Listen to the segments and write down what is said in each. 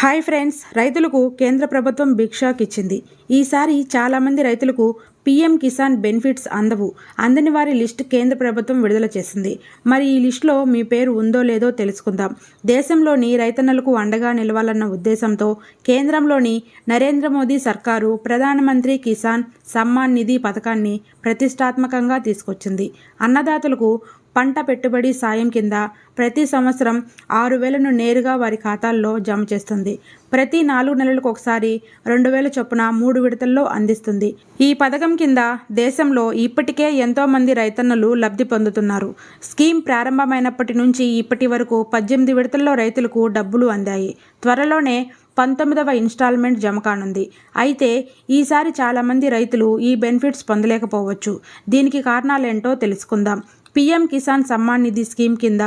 Hi friends రైతులకు కేంద్ర ప్రభుత్వం భిక్షాక్ ఇచ్చింది ఈసారి చాలామంది రైతులకు పీఎం కిసాన్ బెనిఫిట్స్ అందవు. అందని వారి లిస్ట్ కేంద్ర ప్రభుత్వం విడుదల చేసింది. మరి ఈ లిస్టులో మీ పేరు ఉందో లేదో తెలుసుకుందాం. దేశంలోని రైతన్నలకు అండగా నిలవాలన్న ఉద్దేశంతో కేంద్రంలోని నరేంద్ర మోదీ సర్కారు ప్రధానమంత్రి కిసాన్ సమ్మాన్ నిధి పథకాన్ని ప్రతిష్టాత్మకంగా తీసుకొచ్చింది. అన్నదాతలకు పంట పెట్టుబడి సాయం కింద ప్రతి సంవత్సరం ఆరు వేలను నేరుగా వారి ఖాతాల్లో జమ చేస్తుంది. ప్రతి నాలుగు నెలలకు ఒకసారి రెండు వేల చొప్పున మూడు విడతల్లో అందిస్తుంది. ఈ పథకం కింద దేశంలో ఇప్పటికే ఎంతో మంది రైతన్నలు లబ్ధి పొందుతున్నారు. స్కీమ్ ప్రారంభమైనప్పటి నుంచి ఇప్పటి వరకు పద్దెనిమిది విడతల్లో రైతులకు డబ్బులు అందాయి. త్వరలోనే పంతొమ్మిదవ ఇన్స్టాల్మెంట్ జమ కానుంది. అయితే ఈసారి చాలామంది రైతులు ఈ బెనిఫిట్స్ పొందలేకపోవచ్చు. దీనికి కారణాలేంటో తెలుసుకుందాం. పీఎం కిసాన్ సమ్మాన్ నిధి స్కీమ్ కింద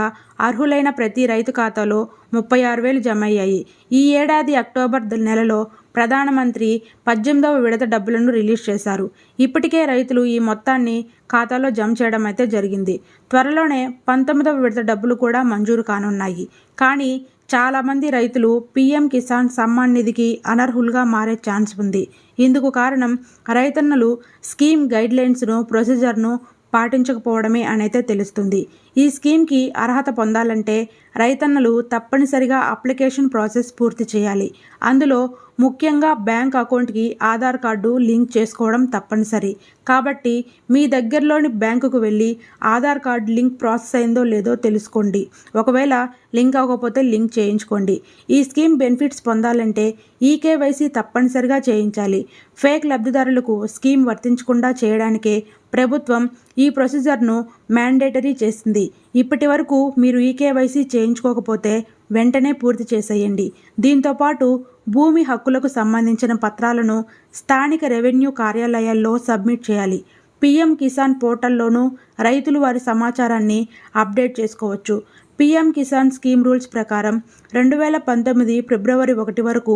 అర్హులైన ప్రతి రైతు ఖాతాలో ముప్పై ఆరు వేలు జమ అయ్యాయి ఈ ఏడాది అక్టోబర్ నెలలో ప్రధానమంత్రి పద్దెనిమిదవ విడత డబ్బులను రిలీజ్ చేశారు. ఇప్పటికే రైతులు ఈ మొత్తాన్ని ఖాతాలో జమ చేయడం అయితే జరిగింది. త్వరలోనే పంతొమ్మిదవ విడత డబ్బులు కూడా మంజూరు కానున్నాయి. కానీ చాలామంది రైతులు పీఎం కిసాన్ సమ్మాన్ నిధికి అనర్హులుగా మారే ఛాన్స్ ఉంది. ఇందుకు కారణం రైతన్నలు స్కీమ్ గైడ్లైన్స్ను ప్రొసీజర్ను పాటించకపోవడమే అనైతే తెలుస్తుంది. ఈ స్కీమ్కి అర్హత పొందాలంటే రైతన్నలు తప్పనిసరిగా అప్లికేషన్ ప్రాసెస్ పూర్తి చేయాలి. అందులో ముఖ్యంగా బ్యాంక్ అకౌంట్కి ఆధార్ కార్డు లింక్ చేసుకోవడం తప్పనిసరి. కాబట్టి మీ దగ్గరలోని బ్యాంకుకు వెళ్ళి ఆధార్ కార్డు లింక్ ప్రాసెస్ అయిందో లేదో తెలుసుకోండి. ఒకవేళ లింక్ అవ్వకపోతే లింక్ చేయించుకోండి. ఈ స్కీమ్ బెనిఫిట్స్ పొందాలంటే ఈకేవైసీ తప్పనిసరిగా చేయించాలి. ఫేక్ లబ్ధిదారులకు స్కీమ్ వర్తించకుండా చేయడానికే ప్రభుత్వం ఈ ప్రొసీజర్ను మ్యాండేటరీ చేసింది. ఇప్పటి వరకు మీరు ఈకేవైసీ చేయించుకోకపోతే వెంటనే పూర్తి చేసేయండి. దీంతోపాటు భూమి హక్కులకు సంబంధించిన పత్రాలను స్థానిక రెవెన్యూ కార్యాలయాల్లో సబ్మిట్ చేయాలి. పీఎం కిసాన్ పోర్టల్లోనూ రైతులు వారి సమాచారాన్ని అప్డేట్ చేసుకోవచ్చు. పీఎం కిసాన్ స్కీమ్ రూల్స్ ప్రకారం రెండు వేల పంతొమ్మిది ఫిబ్రవరి ఒకటి వరకు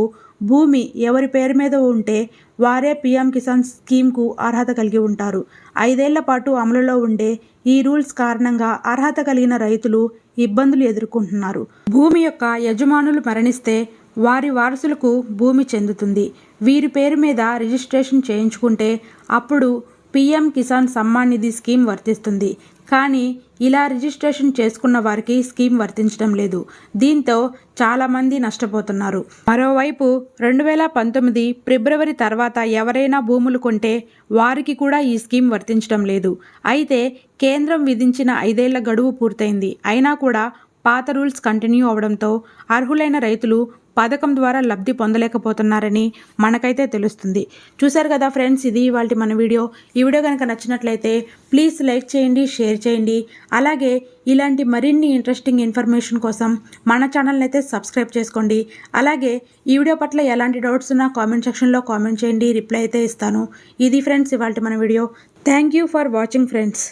భూమి ఎవరి పేరు మీద ఉంటే వారే పీఎం కిసాన్ స్కీమ్కు అర్హత కలిగి ఉంటారు. ఐదేళ్ళ పాటు అమలులో ఉండే ఈ రూల్స్ కారణంగా అర్హత కలిగిన రైతులు ఇబ్బందులు ఎదుర్కొంటున్నారు. భూమి యొక్క యజమానులు మరణిస్తే వారి వారసులకు భూమి చెందుతుంది. వీరి పేరు మీద రిజిస్ట్రేషన్ చేయించుకుంటే అప్పుడు పీఎం కిసాన్ సమ్మాన్ నిధి స్కీమ్ వర్తిస్తుంది. కానీ ఇలా రిజిస్ట్రేషన్ చేసుకున్న వారికి స్కీమ్ వర్తించడం లేదు. దీంతో చాలామంది నష్టపోతున్నారు. మరోవైపు రెండు వేల పంతొమ్మిది ఫిబ్రవరి తర్వాత ఎవరైనా భూములు కొంటే వారికి కూడా ఈ స్కీమ్ వర్తించడం లేదు. అయితే కేంద్రం విధించిన ఐదేళ్ళ గడువు పూర్తయింది. అయినా కూడా పాత రూల్స్ కంటిన్యూ అవడంతో అర్హులైన రైతులు పథకం ద్వారా లబ్ధి పొందలేకపోతున్నారని మనకైతే తెలుస్తుంది. చూశారు కదా ఫ్రెండ్స్ ఇది ఇవాళ మన వీడియో. ఈ వీడియో కనుక నచ్చినట్లయితే ప్లీజ్ లైక్ చేయండి షేర్ చేయండి. అలాగే ఇలాంటి మరిన్ని ఇంట్రెస్టింగ్ ఇన్ఫర్మేషన్ కోసం మన ఛానల్ని అయితే సబ్స్క్రైబ్ చేసుకోండి. అలాగే ఈ వీడియో పట్ల ఎలాంటి డౌట్స్ ఉన్నా కామెంట్ సెక్షన్లో కామెంట్ చేయండి రిప్లై అయితే ఇస్తాను. ఇది ఫ్రెండ్స్ ఇవాళ మన video. Thank you for watching friends.